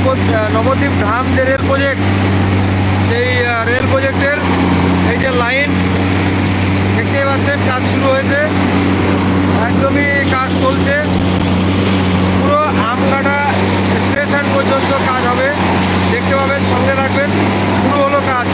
নব নবদ্বীপ ধাম যে rail project সেই রেল প্রজেক্টের এই যে লাইন দেখতেই পাচ্ছেন, কাজ শুরু হয়েছে। একদমই কাজ চলছে পুরো আমঘাটা স্টেশন পর্যন্ত কাজ হবে দেখতে পাবেন সঙ্গে থাকবেন শুরু হলো কাজ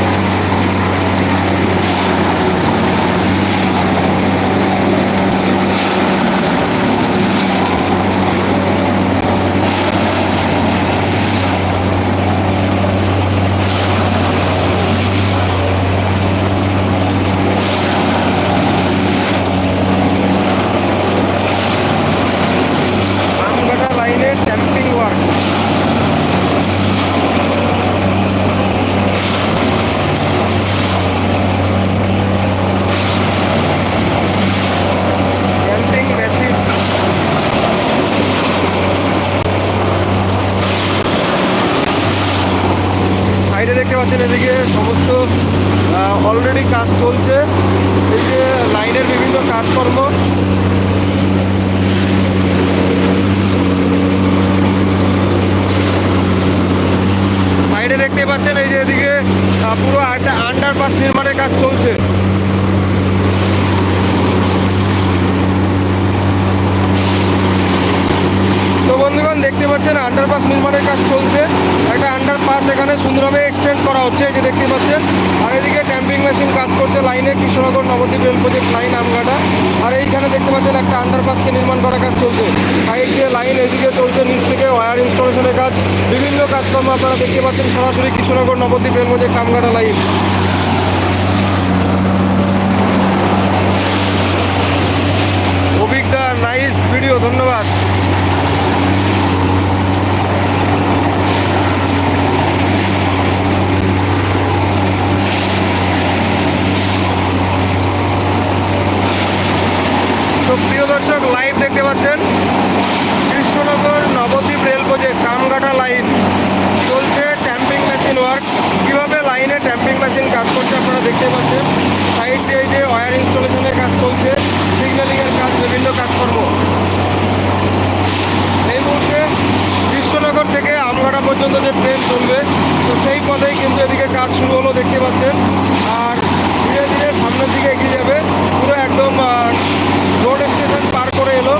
আমঘাটা লাইনের ট্যাম্পিং ওয়ার্ক ট্যাম্পিং মেশিন সাইডে দেখতে পাচ্ছেন এদিকে সমস্ত অলরেডি কাজ চলছে। এই যে লাইনের বিভিন্ন কাজকর্ম। সাইডে দেখতে পাচ্ছেন এই যে এদিকে পুরো আন্ডারপাস নির্মাণের কাজ চলছে তো বন্ধুগণ, দেখতে পাচ্ছেন আন্ডারপাস নির্মাণের কাজ চলছে। একটা আন্ডারপাস এখানে সুন্দরভাবে এক্সটেন্ড করা হচ্ছে যে দেখতে পাচ্ছেন। আর এদিকে ট্যাম্পিং মেশিন কাজ করছে লাইনে Krishnanagar Nabadwip rail project line Amghata আর এইখানে দেখতে পাচ্ছেন, একটা আন্ডারপাসকে নির্মাণ করার কাজ চলছে। সাইড দিয়ে লাইন এদিকে চলছে, নিচ থেকে ওয়্যার ইনস্টলেশনের কাজ। বিভিন্ন কাজকর্ম আপনারা দেখতে পাচ্ছেন, সরাসরি Krishnanagar Nabadwip rail project Amghata line অভিজ্ঞতা নাইস ভিডিও ধন্যবাদ তো প্রিয় দর্শক লাইভ দেখতে পাচ্ছেন Krishnanagar Nabadwip rail project Kamghata line চলছে ট্যাম্পিং মেশিন ওয়ার্ক কীভাবে লাইনে মেশিন কাজ করছে, আপনারা দেখতে পাচ্ছেন। সাইড দিয়ে যে ওয়ার ইনস্টলেশনের কাজ চলছে সিগন্যালিংয়ের কাজ, বিভিন্ন কাজকর্ম। এই মুহূর্তে কৃষ্ণনগর থেকে আমগাড়া পর্যন্ত যে ট্রেন চলবে, তো সেই পথেই কিন্তু এদিকে কাজ শুরু হলো দেখতে পাচ্ছেন আর ধীরে ধীরে সামনের দিকে এগিয়ে যাবে পুরো একদম রোড স্টেশন পার করে এলো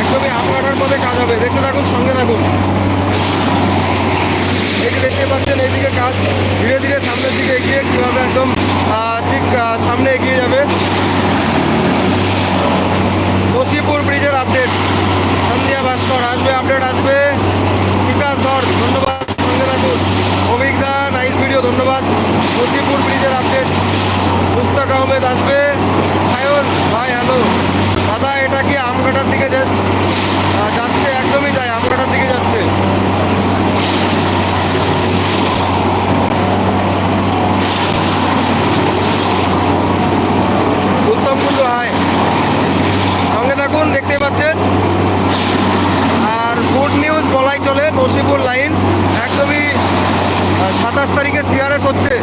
একদমই আমঘাটার কাজ হবে। দেখতে থাকুন, সঙ্গে থাকুন। এই দেখতে পাচ্ছেন এইদিকে কাজ ধীরে ধীরে সামনের দিকে এগিয়ে কীভাবে একদম ঠিক সামনে এগিয়ে যাবে। নসিপুর ব্রিজের আপডেট সন্ধ্যা ভাস্কর আসবে আপডেট আসবে। বিকাশ ধর, ধন্যবাদ, সঙ্গে থাকুন। অভিজ্ঞতা নাইস ভিডিও ধন্যবাদ। নসিপুর ব্রিজের আপডেট মুস্তাক আহমেদ আসবে। সায়ন, ভাই হ্যালো দাদা, এটা কি আমঘাটার দিকে যাচ্ছে? একদমই যায় আমঘাটার দিকে যাচ্ছে। উত্তম কুণ্ডু হাই সঙ্গে থাকুন দেখতে পাচ্ছেন। আর গুড নিউজ বলাই চলে নসিপুর লাইন একদমই সাতাশ তারিখে সিআরএস হচ্ছে।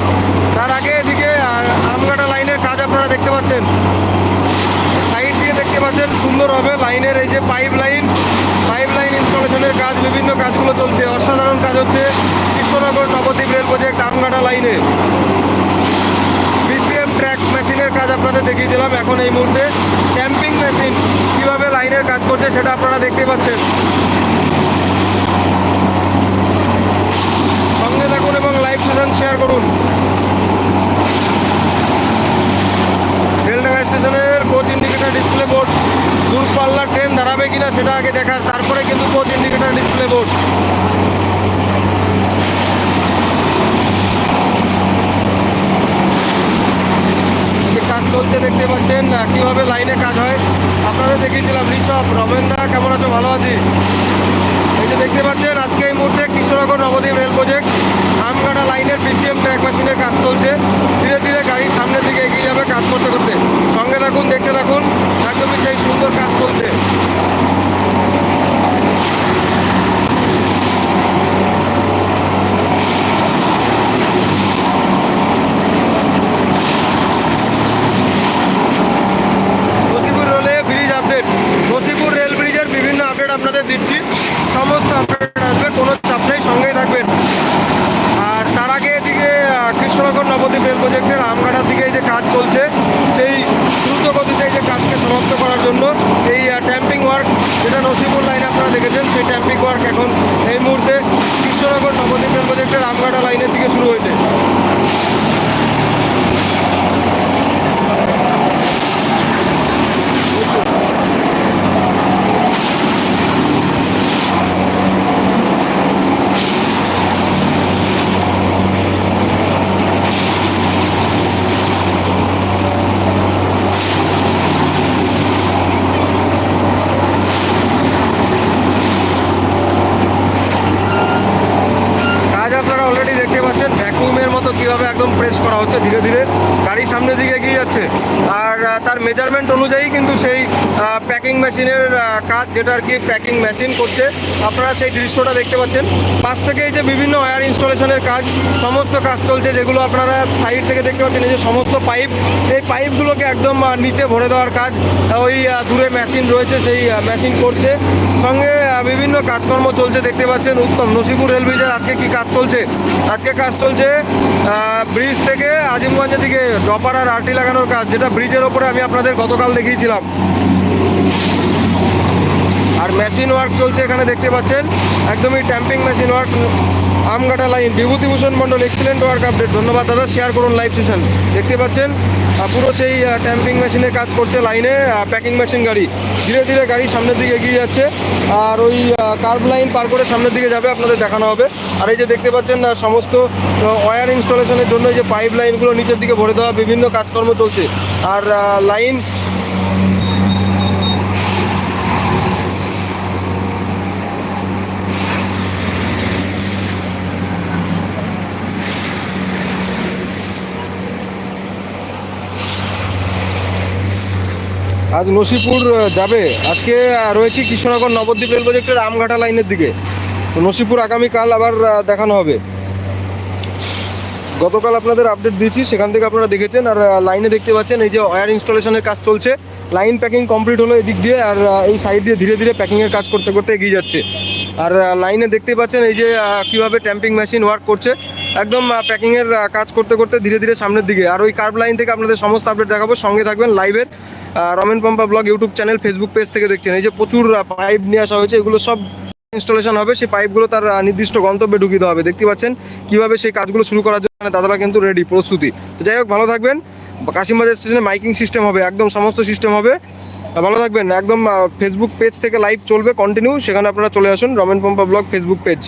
তার আগে এদিকে আর আমঘাটা লাইনের কাজ আপনারা দেখতে পাচ্ছেন সাইড দিয়ে দেখতে পাচ্ছেন সুন্দর হবে। লাইনের এই যে পাইপ লাইন পাইপ লাইন ইনস্টলেশনের কাজ, বিভিন্ন কাজগুলো চলছে। অসাধারণ কাজ হচ্ছে কৃষ্ণনগর নবদ্বীপ রেল প্রজেক্ট আমগাটা লাইনে বিসিএম ট্র্যাক মেশিনের কাজ আপনাদের দেখিয়ে দিলাম। এখন এই মুহূর্তে ক্যাম্পিং মেশিন কীভাবে লাইনের কাজ করছে সেটা আপনারা দেখতে পাচ্ছেন। যে কাজ চলছে দেখতে পাচ্ছেন কীভাবে লাইনে কাজ হয়। আপনাদের দেখিয়েছিলাম, ঋষভ, রমেনদা, কেমন আছো? ভালো আছি? এই যে দেখতে পাচ্ছেন, আজকে এই মুহূর্তে কৃষ্ণনগর নবদ্বীপ রেল প্রজেক্ট আমগাটা লাইনের পিসিএম ট্র্যাক মেশিনের কাজ চলছে। ধীরে ধীরে গাড়ির সামনের দিকে এগিয়ে যাবে কাজ করতে করতে। সঙ্গে থাকুন, দেখতে থাকুন, একদমই সেই সুন্দর কাজ চলছে। প্রজেক্টের আমগাটার দিকে যে কাজ চলছে, সেই দ্রুত গতিতে যে কাজকে সমাপ্ত করার জন্য এই ট্যাম্পিং ওয়ার্ক যেটা নসিপুর লাইনে আপনারা দেখেছেন, সেই ট্যাম্পিং ওয়ার্ক এখন এই মুহূর্তে বিশ্বনগর নবদ্বীপের প্রজেক্টের আমগাড়া একদম প্রেস করা হচ্ছে ধীরে ধীরে। গাড়ি সামনের দিকে এগিয়ে যাচ্ছে। আর তার মেজারমেন্ট অনুযায়ী কিন্তু সেই প্যাকিং মেশিনের কাজ যেটা আর কি প্যাকিং মেশিন করছে, আপনারা সেই দৃশ্যটা দেখতে পাচ্ছেন। পাশ থেকে এই যে বিভিন্ন ওয়্যার ইনস্টলেশনের কাজ, সমস্ত কাজ চলছে যেগুলো আপনারা সাইড থেকে দেখতে পাচ্ছেন, এই যে সমস্ত পাইপ এই পাইপগুলোকে একদম নিচে ভরে দেওয়ার কাজ ওই দূরে মেশিন রয়েছে, সেই মেশিন করছে। সঙ্গে বিভিন্ন কাজকর্ম চলছে, দেখতে পাচ্ছেন, উত্তম, নসিপুর রেল ব্রিজের আজকে কি কাজ চলছে? আজকে কাজ চলছে ব্রিজ থেকে আজিমগঞ্জের দিকে ডপার আর আরটি লাগানোর কাজ, যেটা ব্রিজের ওপরে আমি আপনাদের গতকাল দেখিয়েছিলাম। আর মেশিন ওয়ার্ক চলছে এখানে দেখতে পাচ্ছেন, একদমই tamping machine work Amghata line Bibhutibhushan Mondal excellent work update ধন্যবাদ দাদা শেয়ার করুন লাইভ সেশন দেখতে পাচ্ছেন পুরো সেই ট্যাম্পিং মেশিনে কাজ করছে লাইনে প্যাকিং মেশিন গাড়ি। ধীরে ধীরে গাড়ি সামনের দিকে এগিয়ে যাচ্ছে। আর ওই কার্ভ লাইন পার করে সামনের দিকে যাবে, আপনাদের দেখানো হবে। আর এই যে দেখতে পাচ্ছেন সমস্ত ওয়্যার ইনস্টলেশনের জন্য যে পাইপ লাইনগুলো নিচের দিকে ভরে দেওয়া বিভিন্ন কাজকর্ম চলছে। আর লাইন আজ নসিপুর যাবে। আজকে রয়েছি কৃষ্ণনগর নবদ্বীপ রেল প্রজেক্টের আমঘাটা লাইনের দিকে। তো নসিপুর আগামীকাল আবার দেখানো হবে। গতকাল আপনাদের আপডেট দিয়েছি, সেখান থেকে আপনারা দেখেছেন, আর লাইনে দেখতে পাচ্ছেন, এই যে ওয়্যার ইনস্টলেশনের কাজ চলছে। লাইন প্যাকিং কমপ্লিট হলো এদিক দিয়ে, আর এই সাইড দিয়ে ধীরে ধীরে প্যাকিংয়ের কাজ করতে করতে এগিয়ে যাচ্ছে। আর লাইনে দেখতে পাচ্ছেন, এই যে কীভাবে ট্যাম্পিং মেশিন ওয়ার্ক করছে। একদম প্যাকিংয়ের কাজ করতে করতে ধীরে ধীরে সামনের দিকে। আর ওই কার্ভ লাইন থেকে আপনাদের সমস্ত আপডেট দেখাবো। সঙ্গে থাকবেন লাইভের Ramen Pampa blog, YouTube channel Facebook page থেকে দেখছেন। এই যে প্রচুর পাইপ নিয়ে আসা হয়েছে, এগুলো সব ইনস্টলেশন হবে। সেই পাইপগুলো তার নির্দিষ্ট গন্তব্যে ঢুকিয়ে দেওয়া হবে। দেখতে পাচ্ছেন কীভাবে সেই কাজগুলো শুরু করার জন্য দাদারা কিন্তু রেডি প্রস্তুতি। তো যাই হোক, ভালো থাকবেন। কাশিমবাজার স্টেশনে মাইকিং সিস্টেম হবে, একদম সমস্ত সিস্টেম হবে। ভালো থাকবেন। একদম ফেসবুক পেজ থেকে লাইভ চলবে কন্টিনিউ সেখানে আপনারা চলে আসুন, Ramen Pampa blog Facebook page